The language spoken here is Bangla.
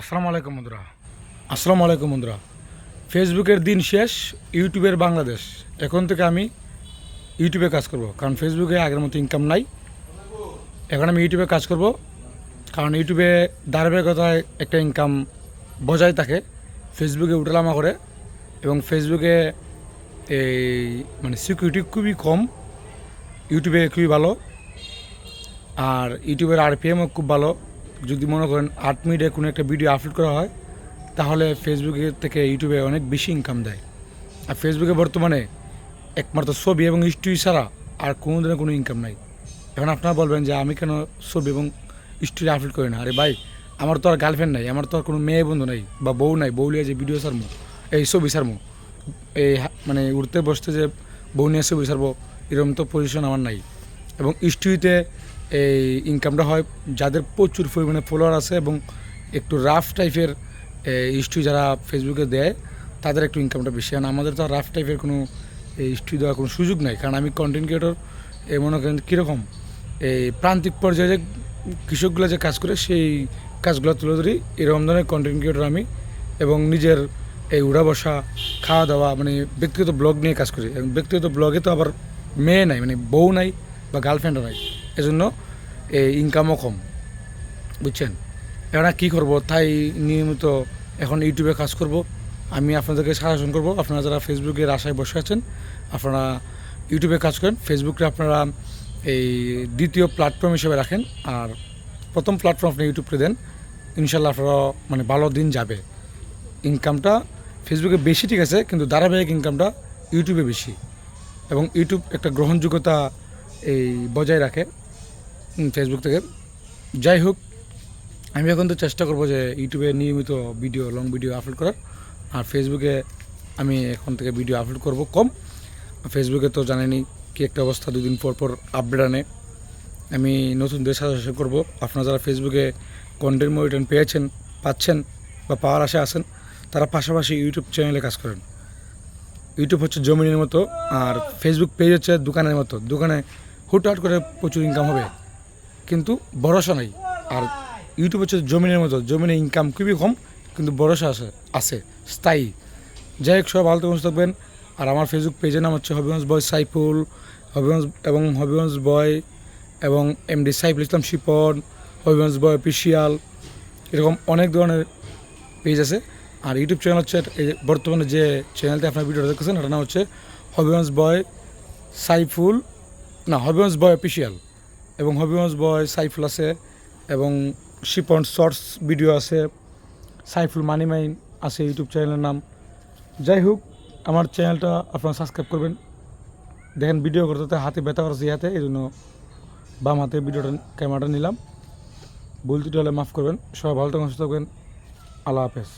আসসালামু আলাইকুম বন্ধুরা। আসসালামু আলাইকুম বন্ধুরা। ফেসবুকের দিন শেষ, ইউটিউবের বাংলাদেশ। এখন থেকে আমি ইউটিউবে কাজ করব, কারণ ফেসবুকে আগের মতো ইনকাম নাই। এখন আমি ইউটিউবে কাজ করব, কারণ ইউটিউবে ধারাবাহিকতায় একটা ইনকাম বজায় থাকে। ফেসবুকে উঠালামা করে এবং ফেসবুকে এই মানে সিকিউরিটি খুবই কম। ইউটিউবে খুবই ভালো। আর ইউটিউবের আরপিএমও খুব ভালো। যদি মনে করেন আট মিনিটে কোনো একটা ভিডিও আপলোড করা হয়, তাহলে ফেসবুকের থেকে ইউটিউবে অনেক বেশি ইনকাম দেয়। আর ফেসবুকে বর্তমানে একমাত্র ছবি এবং স্টোরি ছাড়া আর কোনো দিনের কোনো ইনকাম নাই। এখন আপনারা বলবেন যে, আমি কেন ছবি এবং স্টোরি আপলোড করি না? আরে ভাই, আমার তো আর গার্লফ্রেন্ড নাই, আমার তো আর কোনো মেয়ে বন্ধু নাই বা বউ নাই, বউ নিয়ে যে ভিডিও সারমো এই ছবি সারমো এই মানে উঠতে বসতে যে বউ নিয়ে ছবি সারবো এরকম তো পজিশন আমার নাই। এবং স্টুডিতে এই ইনকামটা হয়, যাদের প্রচুর পরিমাণে ফলোয়ার আছে এবং একটু রাফ টাইপের স্টুডি যারা ফেসবুকে দেয়, তাদের একটু ইনকামটা বেশি। কারণ আমাদের তো রাফ টাইপের কোনো স্টুডি দেওয়ার কোনো সুযোগ নাই। কারণ আমি কন্টেন্ট ক্রিয়েটর মনে করেন কীরকম, এই প্রান্তিক পর্যায়ে যে কৃষকগুলো যে কাজ করে, সেই কাজগুলো তুলে ধরি, এরকম ধরনের কন্টেন্ট ক্রিয়েটর আমি এবং নিজের এই উড়া বসা, খাওয়া দাওয়া মানে ব্যক্তিগত ব্লগ নিয়ে কাজ করি। এবং ব্যক্তিগত ব্লগে তো আবার মেয়ে নাই মানে বউ নাই বা গার্লফ্রেন্ডও নাই। এজন্য এই ইনকামও কম, বুঝছেন? এখন কী করব? তাই নিয়মিত এখন ইউটিউবে কাজ করব। আমি আপনাদেরকে সাজেশন করব। আপনারা যারা ফেসবুকের আশায় বসে আছেন, আপনারা ইউটিউবে কাজ করেন। ফেসবুকে আপনারা এই দ্বিতীয় প্ল্যাটফর্ম হিসেবে রাখেন। আর প্রথম প্ল্যাটফর্ম আপনি ইউটিউবকে দেন ইনশাল্লাহ আপনারা মানে ভালো দিন যাবে। ইনকামটা ফেসবুকে বেশি ঠিক আছে, কিন্তু ধারাবাহিক ইনকামটা ইউটিউবে বেশি। এবং ইউটিউব একটা গ্রহণযোগ্যতা এই বজায় রাখে। ফেসবুক থেকে। যাই হোক, আমি এখন তো চেষ্টা করব যে ইউটিউবে নিয়মিত ভিডিও লং ভিডিও আপলোড করার। আর ফেসবুকে আমি এখন থেকে ভিডিও আপলোড করব কম। ফেসবুকে তো জানেনি কি একটা অবস্থা, দুদিন পর পর আপডেট আনে। আমি নতুনদের সাজেশন করব। আপনারা যারা ফেসবুকে কন্টেন্ট মনিটন পেয়েছেন, পাচ্ছেন বা পাওয়ার আশা আছেন, তারা পাশাপাশি ইউটিউব চ্যানেলে কাজ করেন। ইউটিউব হচ্ছে জমিনের মতো, আর ফেসবুক পেজ হচ্ছে দোকানের মতো। দোকানে হুটহাট করে প্রচুর ইনকাম হবে। কিন্তু ভরসা নাই। আর ইউটিউব হচ্ছে জমিনের মতো, জমিনে ইনকাম খুবই কম, কিন্তু ভরসা আছে আছে, স্থায়ী। যাই হোক সব ভালো থাকবেন। আর আমার ফেসবুক পেজের নাম হচ্ছে হবিগঞ্জ বয় সাইফুল, হবিগঞ্জ এবং হবিগঞ্জ বয় এবং MD Saiful Islam Shipon, Habiganj boy official এরকম অনেক ধরনের পেজ আছে। আর ইউটিউব চ্যানেল হচ্ছে বর্তমানে যে চ্যানেলটা আপনার ভিডিও দেখতেছেন, এটার নাম হচ্ছে হবিগঞ্জ বয় সাইফুল, না, হবিগঞ্জ বয় অফিসিয়াল এবং হবিগঞ্জ বয় সাইফুল আছে এবং শিপন শর্টস ভিডিও আছে। সাইফুল মানিমাইন আছে ইউটিউব চ্যানেলের নাম। যাই হোক, আমার চ্যানেলটা আপনারা সাবস্ক্রাইব করবেন। দেখেন ভিডিও করতে হাতে ব্যথা করছে হাতে, এই জন্য বাম হাতে ভিডিওটা ক্যামেরাটা নিলাম। ত্রুটি হলে মাফ করবেন। সবাই ভালো থাকুন, সুস্থ থাকবেন আল্লাহ হাফেজ।